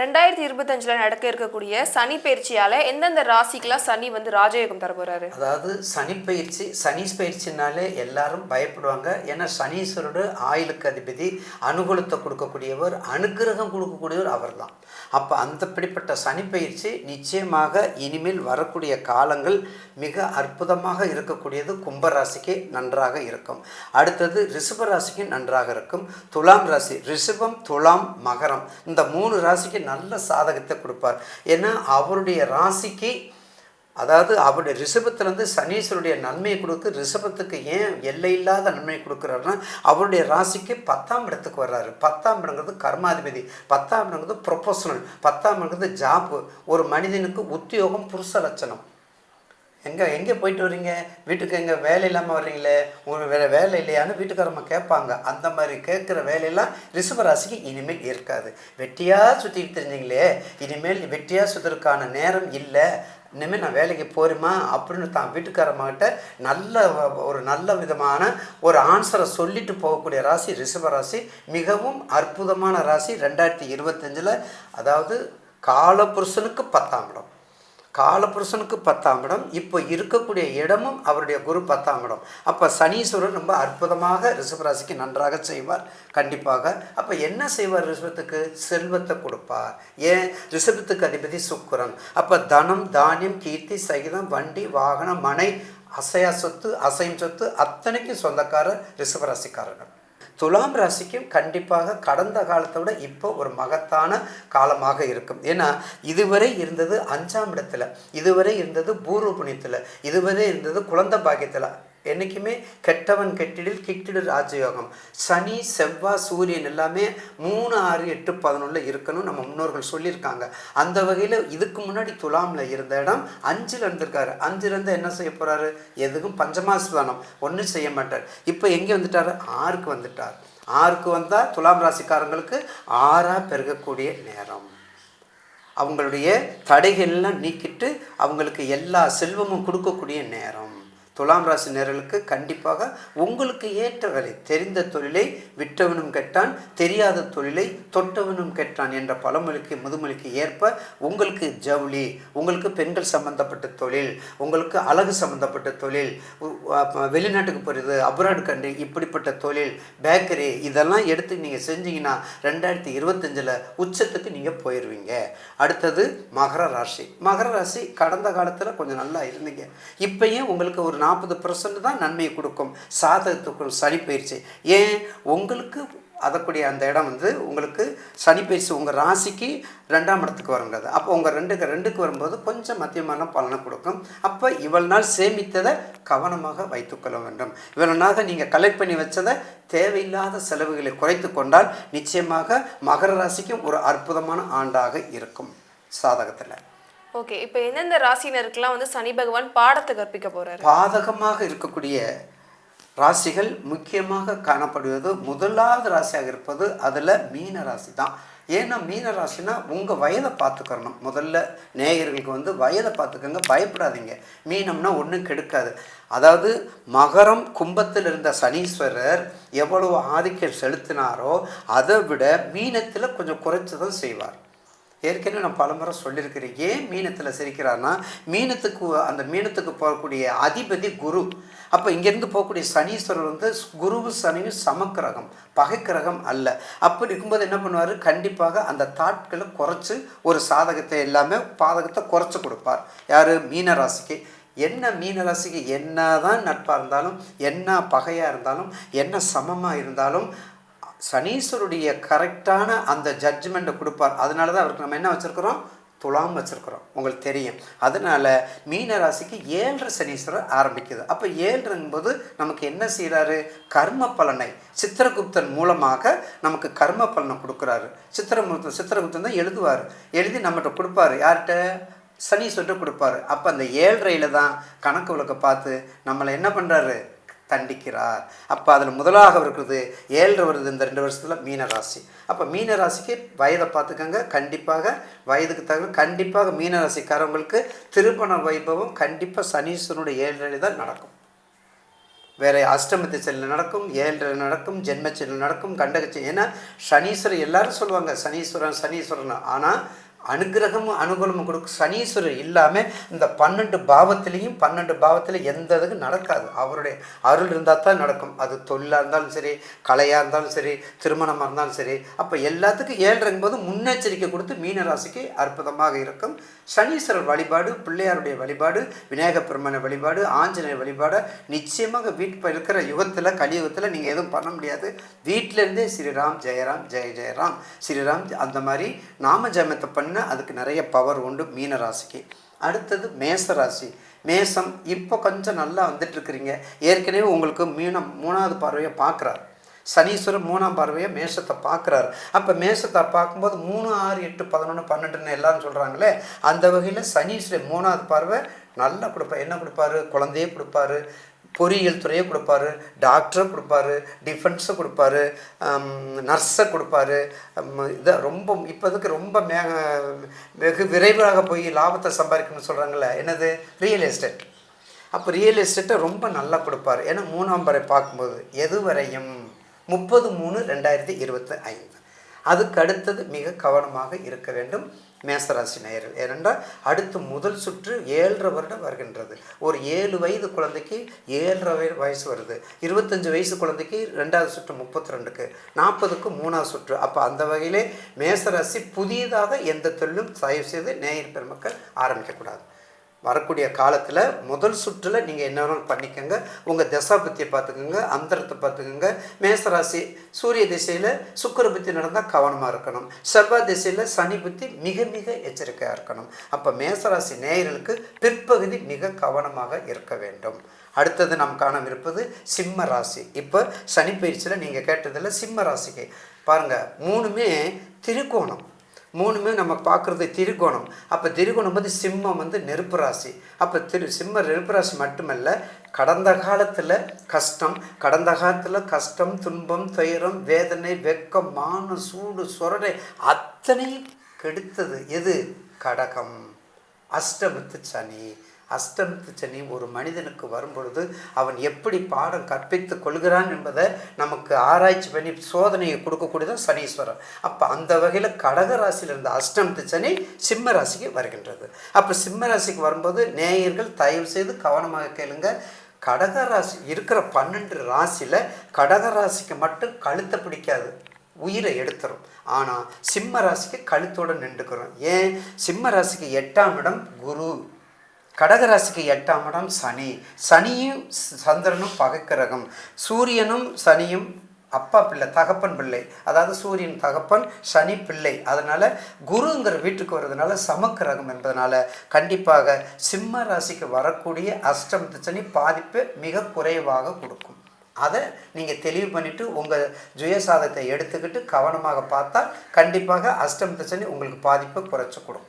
ரெண்டாயிரத்தி இருபத்தஞ்சுல நடக்க இருக்கக்கூடிய சனி பயிற்சியால எந்தெந்த ராசிக்கெல்லாம் சனி வந்து ராஜயோகம் தர போறாரு? அதாவது சனி பயிற்சி சனி பயிற்சினாலே எல்லாரும் பயப்படுவாங்க. ஏன்னா சனீஸ்வரோட ஆயுளுக்கு அதிபதி அனுகூலத்தை கொடுக்கக்கூடியவர் அனுக்கிரகம் கொடுக்கக்கூடியவர் அவர்தான். அப்போ அந்த பிடிப்பட்ட சனி பயிற்சி நிச்சயமாக இனிமேல் வரக்கூடிய காலங்கள் மிக அற்புதமாக இருக்கக்கூடியது கும்பராசிக்கு நன்றாக இருக்கும். அடுத்தது ரிஷப ராசிக்கு நன்றாக இருக்கும். துலாம் ராசி ரிஷபம் துலாம் மகரம். இந்த மூணு ராசிக்கு நல்ல சாதகத்தை கொடுப்பார். ஏன்னா அவருடைய ராசிக்கு அதாவது அவருடைய ரிஷபத்திலேருந்து சனீஸ்வருடைய நன்மையை கொடுத்து ரிஷபத்துக்கு ஏன் எல்லை இல்லாத நன்மையை கொடுக்குறாருன்னா அவருடைய ராசிக்கு பத்தாம் இடத்துக்கு வர்றாரு. பத்தாம் இடங்கிறது கர்மாதிபதி பத்தாம் இடங்கிறது ப்ரொஃபஷனல் பத்தாம் இடங்கிறது ஜாப்பு ஒரு மனிதனுக்கு உத்தியோகம் புருஷ லட்சணம். எங்கே எங்கே போயிட்டு வர்றீங்க? வீட்டுக்கு எங்கே வேலை இல்லாமல் வர்றீங்களே? உங்களுக்கு வேறு வேலை இல்லையான்னு வீட்டுக்காரம்மா கேட்பாங்க. அந்த மாதிரி கேட்குற வேலையெல்லாம் ரிஷபராசிக்கு இனிமேல் இருக்காது. வெட்டியாக சுற்றிட்டு தெரிஞ்சிங்களே. இனிமேல் வெட்டியாக சுற்றுறதுக்கான நேரம் இல்லை. இனிமேல் நான் வேலைக்கு போகிறேமா அப்படின்னு தான் வீட்டுக்காரம்மாகிட்ட நல்ல ஒரு நல்ல விதமான ஒரு ஆன்சரை சொல்லிட்டு போகக்கூடிய ராசி ரிஷபராசி மிகவும் அற்புதமான ராசி. ரெண்டாயிரத்தி இருபத்தஞ்சில் அதாவது காலபுருஷனுக்கு பத்தாம் இடம். காலபுருஷனுக்கு பத்தாம் இடம் இப்போ இருக்கக்கூடிய இடமும் அவருடைய குரு பத்தாம் இடம். அப்போ சனீஸ்வரன் ரொம்ப அற்புதமாக ரிஷபராசிக்கு நன்றாக செய்வார் கண்டிப்பாக. அப்போ என்ன செய்வார் ரிஷபத்துக்கு? செல்வத்தை கொடுப்பார். ஏன்? ரிஷபத்துக்கு அதிபதி சுக்கரன். அப்போ தனம் தானியம் கீர்த்தி சகிதம் வண்டி வாகனம் மனை அசையா சொத்து அசையும் சொத்து அத்தனைக்கும் சொந்தக்காரர் ரிஷபராசிக்காரர்கள் துலாம் ராசிக்கும் கண்டிப்பாக கடந்த காலத்தை விட இப்போ ஒரு மகத்தான காலமாக இருக்கும். ஏன்னா இதுவரை இருந்தது அஞ்சாம் இடத்துல இதுவரை இருந்தது பூர்வ புண்ணியத்தில் இதுவரை இருந்தது குழந்தை பாக்கியத்தில். என்றைக்குமே கெட்டவன் கெட்டிடில் கிட்டிடு ராஜயோகம். சனி செவ்வாய் சூரியன் எல்லாமே மூணு ஆறு எட்டு பதினொன்றில் இருக்கணும் நம்ம முன்னோர்கள் சொல்லியிருக்காங்க. அந்த வகையில் இதுக்கு முன்னாடி துலாமில் இருந்த இடம் அஞ்சில் இருந்திருக்காரு. அஞ்சில் இருந்து என்ன செய்ய போகிறாரு எதுக்கும் பஞ்சமாஸ்தானம். ஒன்றும் செய்ய மாட்டார். இப்போ எங்கே வந்துட்டாரு? ஆறுக்கு வந்துட்டார். ஆறுக்கு வந்தால் துலாம் ராசிக்காரங்களுக்கு ஆறாக பெருகக்கூடிய நேரம். அவங்களுடைய தடைகள்லாம் நீக்கிட்டு அவங்களுக்கு எல்லா செல்வமும் கொடுக்கக்கூடிய நேரம். துலாம் ராசி நேரலுக்கு கண்டிப்பாக உங்களுக்கு ஏற்ற வேலை. தெரிந்த தொழிலை விட்டவனும் கெட்டான் தெரியாத தொழிலை தொட்டவனும் கெட்டான் என்ற பழமொழிக்கு முதுமொழிக்கு ஏற்ப உங்களுக்கு ஜவுளி உங்களுக்கு பெண்கள் சம்பந்தப்பட்ட தொழில் உங்களுக்கு அழகு சம்பந்தப்பட்ட தொழில் வெளிநாட்டுக்கு போகிறது அப்ராட் கண்ட்ரி இப்படிப்பட்ட தொழில் பேக்கரி இதெல்லாம் எடுத்து நீங்கள் செஞ்சீங்கன்னா ரெண்டாயிரத்தி இருபத்தஞ்சில் உச்சத்துக்கு நீங்கள் போயிடுவீங்க அடுத்தது மகர ராசி. மகர ராசி கடந்த காலத்தில் கொஞ்சம் நல்லா இருந்தீங்க. இப்பயும் உங்களுக்கு ஒரு நாற்பது தான் நன்மையை கொடுக்கும். சாதகத்துக்கும் சனி பயிற்சி. ஏன்? உங்களுக்கு அதக்கூடிய அந்த இடம் வந்து உங்களுக்கு சனி பயிற்சி உங்கள் ராசிக்கு ரெண்டாம் இடத்துக்கு வருங்கிறது. அப்போ உங்கள் ரெண்டுக்கு ரெண்டுக்கு வரும்போது கொஞ்சம் மத்தியமான பலனை கொடுக்கும். அப்போ இவ்வளவு நாள் சேமித்ததை கவனமாக வைத்துக்கொள்ள வேண்டும். இவ்வளவு நாள் நீங்கள் கலெக்ட் பண்ணி வச்சதை தேவையில்லாத செலவுகளை குறைத்து கொண்டால் நிச்சயமாக மகர ராசிக்கும் ஒரு அற்புதமான ஆண்டாக இருக்கும் சாதகத்தில். ஓகே இப்போ எந்தெந்த ராசினருக்கெல்லாம் வந்து சனி பகவான் பாடத்தை கற்பிக்க போகிறார் பாதகமாக இருக்கக்கூடிய ராசிகள் முக்கியமாக காணப்படுவது முதலாவது ராசியாக இருப்பது அதில் மீன ராசி தான் ஏன்னா மீன ராசினா உங்கள் வயதை பார்த்துக்கணும் முதல்ல நேயர்களுக்கு வந்து வயதை பார்த்துக்கோங்க பயப்படாதீங்க. மீனம்னா ஒன்றும் கெடுக்காது. அதாவது மகரம் கும்பத்தில் இருந்த சனீஸ்வரர் எவ்வளவு ஆதிக்கம் செலுத்தினாரோ அதை விட மீனத்தில் கொஞ்சம் குறைச்சி தான் செய்வார். ஏற்கனவே நான் பலமுறை சொல்லியிருக்கிறேன். ஏன் மீனத்தில் சிரிக்கிறான்னா மீனத்துக்கு அந்த மீனத்துக்கு போகக்கூடிய அதிபதி குரு. அப்போ இங்கேருந்து போகக்கூடிய சனீஸ்வரர் வந்து குருவும் சனியும் சமக்கிரகம் பகைக்கிரகம் அல்ல. அப்படி இருக்கும்போது என்ன பண்ணுவார்? கண்டிப்பாக அந்த தாட்களை குறைச்சி ஒரு சாதகத்தை எல்லாமே பாதகத்தை குறைச்சி கொடுப்பார். யார்? மீனராசிக்கு. என்ன மீனராசிக்கு என்ன தான் நட்பாக இருந்தாலும் என்ன பகையாக இருந்தாலும் என்ன சமமாக இருந்தாலும் சனீஸ்வருடைய கரெக்டான அந்த ஜட்ஜ்மெண்ட்டை கொடுப்பார். அதனால தான் அவருக்கு நம்ம என்ன வச்சுருக்கிறோம்? துலாம் வச்சுருக்குறோம். உங்களுக்கு தெரியும். அதனால் மீன ராசிக்கு ஏழரை சனீஸ்வரர் ஆரம்பிக்குது. அப்போ ஏழரைங்கும்போது நமக்கு என்ன செய்கிறாரு கர்ம பலனை. சித்திரகுப்தன் மூலமாக நமக்கு கர்ம பலனை கொடுக்குறாரு. சித்திரகுப்தன் சித்திரகுப்தன் தான் எழுதுவார். எழுதி நம்மகிட்ட கொடுப்பாரு. யார்கிட்ட? சனீஸ்வரர் கொடுப்பாரு. அப்போ அந்த ஏழரையில் தான் கணக்கு விளக்க பார்த்து நம்மளை என்ன பண்ணுறாரு தண்டிக்கிறார். அப்போ அதில் முதலாக இருக்கிறது ஏழரை வருது இந்த ரெண்டு வருஷத்தில் மீனராசி. அப்போ மீனராசிக்கு வயதை பார்த்துக்கோங்க. கண்டிப்பாக வயதுக்கு தகுந்த கண்டிப்பாக மீனராசிக்காரவங்களுக்கு திருமண வைபவம் கண்டிப்பாக சனீஸ்வரனுடைய ஏழரை தான் நடக்கும். வேற அஷ்டமத்து செல்லில் நடக்கும் ஏழரை நடக்கும் ஜென்மச்செல்லில் நடக்கும் கண்டகச்சி ஏன்னா சனீஸ்வரன் எல்லாரும் சொல்லுவாங்க சனீஸ்வரன் சனீஸ்வரன். ஆனால் அனுகிரகமும் அனுகூலமும் கொடுக்கும் சனீஸ்வரர் இல்லாமல் இந்த பன்னெண்டு பாவத்திலையும் பன்னெண்டு பாவத்தில் எந்த இதுக்கும் நடக்காது. அவருடைய அருள் இருந்தால் தான் நடக்கும். அது தொழிலாக இருந்தாலும் சரி கலையாக இருந்தாலும் சரி திருமணமாக இருந்தாலும் சரி அப்போ எல்லாத்துக்கும் ஏழ்றங்கும் போது முன்னெச்சரிக்கை கொடுத்து மீன ராசிக்கு அற்புதமாக இருக்கும். சனீஸ்வரர் வழிபாடு பிள்ளையாருடைய வழிபாடு விநாயகப் வழிபாடு ஆஞ்சநேயர் வழிபாடை நிச்சயமாக வீட்டில் இருக்கிற யுகத்தில் கலியுகத்தில் நீங்கள் எதுவும் பண்ண முடியாது. வீட்டிலேருந்தே ஸ்ரீராம் ஜெயராம் ஜெய ஜெயராம். ஸ்ரீராம் அந்த மாதிரி நாம ஜெயமத்தை பண்ண அதுக்கு நிறைய பவர் உண்டு மீன ராசிக்கு. அடுத்தது மேச ராசி. மேசம் இப்போ கொஞ்சம் நல்லா வந்துட்டுருக்குறீங்க. ஏற்கனவே உங்களுக்கு மீனம் மூணாவது பார்வையை பார்க்குறாரு சனீஸ்வரர் மூணாம் பார்வையை மேஷத்தை பார்க்குறாரு அப்போ மேஷத்தை பார்க்கும்போது மூணு ஆறு எட்டு பதினொன்று பன்னெண்டுன்னு எல்லாரும் சொல்கிறாங்களே அந்த வகையில் சனீஸ்வரர் மூணாவது பார்வை நல்லா கொடுப்பார் என்ன கொடுப்பாரு? குழந்தையே கொடுப்பாரு. பொறியியல் துறையை கொடுப்பாரு டாக்டரை கொடுப்பாரு டிஃபென்ஸை கொடுப்பாரு um, நர்ஸை கொடுப்பாரு. Um, இதை ரொம்ப இப்போதுக்கு ரொம்ப மே வெகு விரைவாக போய் லாபத்தை சம்பாதிக்கணும்னு சொல்கிறாங்கல்ல என்னது? ரியல் எஸ்டேட் அப்போ ரியல் எஸ்டேட்டை ரொம்ப நல்லா கொடுப்பாரு. ஏன்னா மூணாம் வரை பார்க்கும்போது எதுவரையும் முப்பது மூணு ரெண்டாயிரத்தி இருபத்தி ஐந்து. அதுக்கு அடுத்தது மிக கவனமாக இருக்க வேண்டும் மேசராசி நேயர்கள். ஏனென்றால் அடுத்து முதல் சுற்று ஏழரை வருடம் வருகின்றது. ஒரு ஏழு வயது குழந்தைக்கு ஏழரை வயசு வருது. இருபத்தஞ்சு வயசு குழந்தைக்கு ரெண்டாவது சுற்று முப்பத்தி ரெண்டுக்கு நாற்பதுக்கு மூணாவது சுற்று. அப்போ அந்த வகையிலே மேசராசி புதியதாக எந்த தொழிலும் தயவு செய்து நேயர் பெருமக்கள் ஆரம்பிக்கக்கூடாது. வரக்கூடிய காலத்தில் முதல் சுற்றில் நீங்கள் என்ன வேணாலும் பண்ணிக்கோங்க. உங்கள் தசாபத்தியை பார்த்துக்கோங்க அந்தரத்தை பார்த்துக்கோங்க. மேசராசி சூரிய திசையில் சுக்கர புத்தி நடந்தால் கவனமாக இருக்கணும். செவ்வாய் திசையில் சனி புத்தி மிக மிக எச்சரிக்கையாக இருக்கணும். அப்போ மேசராசி நேயர்களுக்கு பிற்பகுதி மிக கவனமாக இருக்க வேண்டும். அடுத்தது நாம் காணவிருப்பது சிம்ம ராசி. இப்போ சனி பயிற்சியில் நீங்கள் கேட்டதில் சிம்ம ராசிக்கு பாருங்கள் மூணுமே திருக்கோணம் மூணுமே நம்ம பார்க்குறது திரிகோணம். அப்போ திரிகோணம் வந்து சிம்மம் வந்து நெருப்பு ராசி. அப்போ திரு சிம்ம நெருப்பு ராசி மட்டுமல்ல கடந்த காலத்தில் கஷ்டம் கடந்த காலத்தில் கஷ்டம் துன்பம் துயரம் வேதனை வெக்கம் மானம் சூடு சொரணை அத்தனை கெடுத்தது எது? கடகம். அஷ்டமத்து சனி அஸ்தமித்து சனி ஒரு மனிதனுக்கு வரும்பொழுது அவன் எப்படி பாடம் கற்பித்து கொள்கிறான் என்பதை நமக்கு ஆராய்ச்சி பண்ணி சோதனையை கொடுக்கக்கூடியதான் சனீஸ்வரன் அப்போ அந்த வகையில் கடக ராசியில் இருந்த அஷ்டமத்து சனி சிம்ம ராசிக்கு வருகின்றது. அப்போ சிம்ம ராசிக்கு வரும்போது நேயர்கள் தயவு செய்து கவனமாக கேளுங்க. கடக ராசி இருக்கிற பன்னெண்டு ராசியில் கடக ராசிக்கு மட்டும் கழுத்தை பிடிக்காது உயிரை எடுத்துரும். ஆனால் சிம்ம ராசிக்கு கழுத்தோடு நின்றுக்கிறோம். ஏன்? சிம்ம ராசிக்கு எட்டாம் இடம் குரு. கடகராசிக்கு எட்டாம் இடம் சனி. சனியும் சந்திரனும் பகக்கிரகம். சூரியனும் சனியும் அப்பா பிள்ளை தகப்பன் பிள்ளை. அதாவது சூரியன் தகப்பன் சனி பிள்ளை. அதனால் குருங்கிற வீட்டுக்கு வர்றதுனால சமக்கிரகம் என்பதனால கண்டிப்பாக சிம்ம ராசிக்கு வரக்கூடிய அஷ்டமத்து சனி பாதிப்பு மிக குறைவாக கொடுக்கும். அதை நீங்கள் தெளிவு பண்ணிவிட்டு உங்கள் ஜுயசாதத்தை எடுத்துக்கிட்டு கவனமாக பார்த்தா கண்டிப்பாக அஷ்டமத்து சனி உங்களுக்கு பாதிப்பை குறைச்சி கொடுக்கும்.